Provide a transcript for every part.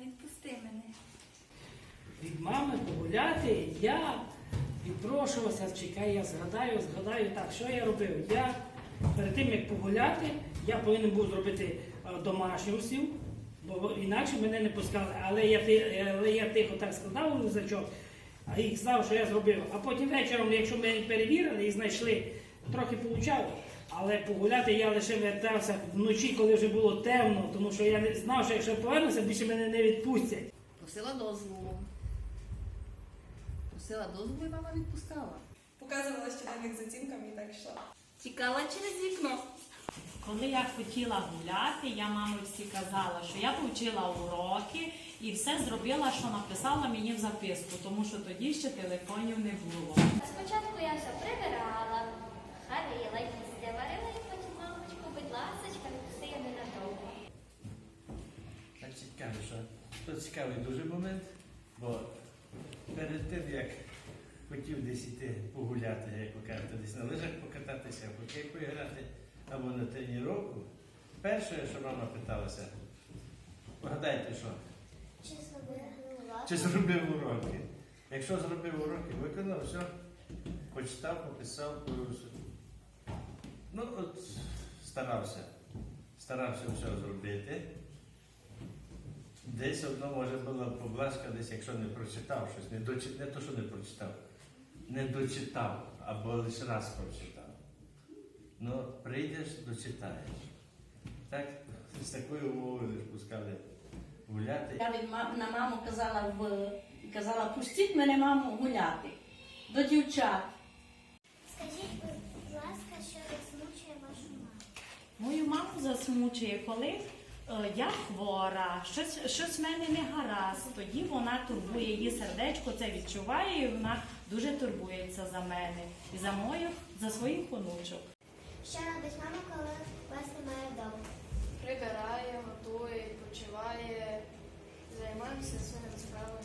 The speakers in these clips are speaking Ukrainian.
Відпусти мене. Від мами погуляти я відпрошувався, чекай, я згадаю, згадаю так, що я робив. Я перед тим як погуляти, я повинен був зробити е, домашню сів, бо інакше мене не пускали. Але я, але я тихо так складав рюкзачок, а їх знав, що я зробив. А потім вечором, якщо ми перевірили і знайшли, трохи получало. Але погуляти я лише вертався вночі, коли вже було темно, тому що я не знав, що якщо я повернуся, більше мене не відпустять. Просила дозволу. Просила дозволу і мама відпускала. Показувала щоденник з оцінками і так йшла. Тікала через вікно. Коли я хотіла гуляти, я мамі всі казала, що я повчила уроки і все зробила, що написала мені в записку, тому що тоді ще телефонів не було. Спочатку я все прибирала, харила, їсти, варила і потім, мамочку, будь ласочка, відпусти я ненадовго. Так цікаво, що то цікавий дуже момент, бо перед тим, як хотів десь іти погуляти, як ви кажете, десь на лижах покататися, в хокей поіграти або на тренування, перше, що мама питалася, погадайте, що? Чи зробила Чи зробив уроки? Якщо зробив уроки, виконав, все, почитав, пописав. Ну, от старався. Старався все зробити. Десь одно може була поблажка, десь якщо не прочитав щось, не, дочи... не то, що не прочитав, не дочитав або лише раз прочитав. Ну, прийдеш, дочитаєш. Так, з такою умовою пускали гуляти. Я на маму казала в казала, пустіть мене, маму, гуляти до дівчат. Скажіть, будь ласка, що засмучує вашу маму? Мою маму засмучує, коли е, я хвора, щось, щось в мене не гаразд. Тоді вона турбує її сердечко, це відчуває, і вона дуже турбується за мене і за моїх, за своїх онучок. Що робить мама, коли вас немає вдома? Прибирає, готує, відпочиває, займаємося своїми справами.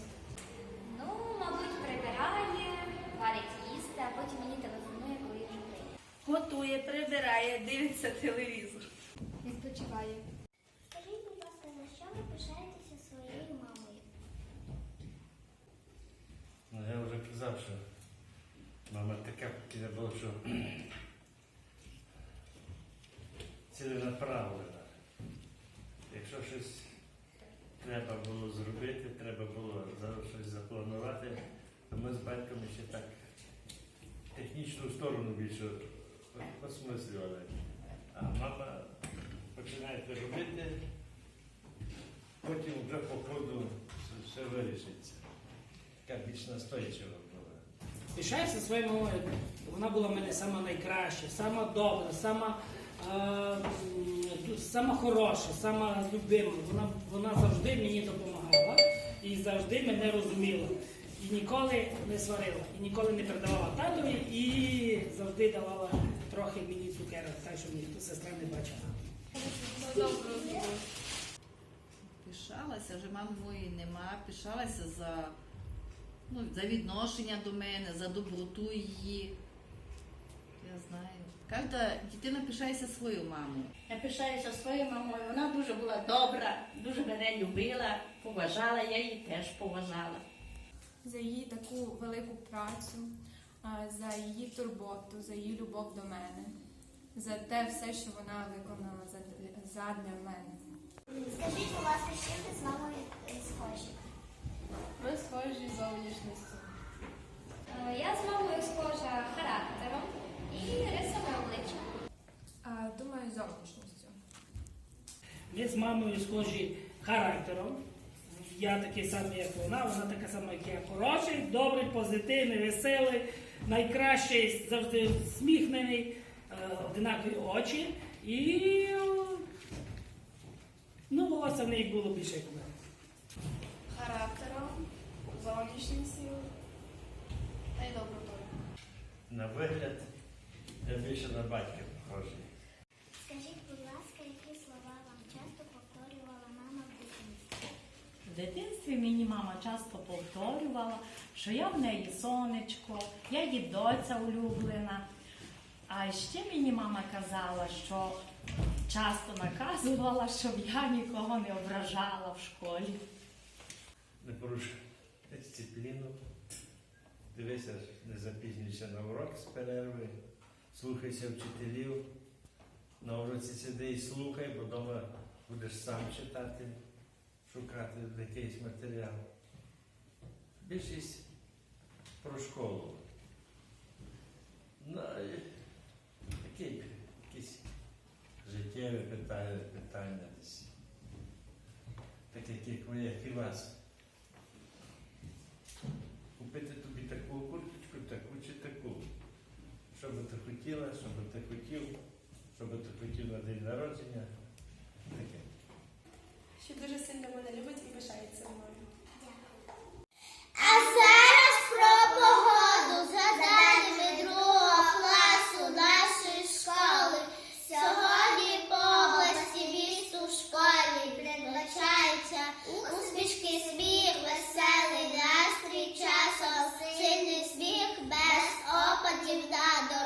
Ну, мабуть, прибирає, варить їсти, а потім мені телефонує, коли вже прийде. Готує, прибирає, дивиться телевізор. Відпочиває. Скажіть, будь ласка, на що ви пишаєтеся своєю мамою? Ну, я вже казав, що мама така була, що ціленаправлена. Якщо щось треба було зробити, треба було зараз щось запланувати, то ми з батьком ще так технічну сторону більше осмислювали. А мама починає це робити, потім вже по ходу все- вирішиться. Така більш настойчива була. Пишаюся своєю мамою. Вона була в мене сама найкраща, сама добра, сама, е, сама хороша, сама любима. Вона, вона завжди мені допомагала і завжди мене розуміла. І ніколи не сварила, і ніколи не передавала татові, і завжди давала трохи мені цукерок, так що ніхто сестра не бачила. Пишалася, вже мами моєї нема, пишалася за, ну, за відношення до мене, за доброту її. Я знаю. Кожна дитина пишається свою маму. Я пишаюся своєю мамою. Вона дуже була добра, дуже мене любила, поважала, я її теж поважала. за її таку велику працю, за її турботу, за її любов до мене, за те все, що вона виконала за- задля мене. Скажіть, будь ласка, з чим ви з мамою е, схожі? Ми схожі зовнішністю. Е, Я з мамою схожа характером і рисами обличчя. Думаю, зовнішністю. Ми з мамою схожі характером. Я такий самий, як вона, вона така сама, як я. Хороший, добрий, позитивний, веселий, найкращий, завжди сміхнений, одинакові очі. І е, ну, волосся в неї було більше як мене. Характером, зовнішністю та й добротою. На вигляд я більше на батька похожий. Скажіть, будь ласка, які слова вам часто повторювала мама в дитинстві? В дитинстві мені мама часто повторювала, що я в неї сонечко, я її доця улюблена. А ще мені мама казала, що часто наказувала, щоб я нікого не ображала в школі. Не порушуй дисципліну. Дивися, не запізнюйся на урок з перерви, слухайся вчителів. На уроці сиди і слухай, бо вдома будеш сам читати, шукати якийсь матеріал. Більшість про школу. Ну, і такі якісь життєві питання, питання десь. Так як, ви, як і вас. Купити тобі таку курточку, таку чи таку. Що би ти хотіла, що би ти хотів, що би ти хотів на день народження. Таке. що дуже сильно мене любить і пишається мною. longevidade.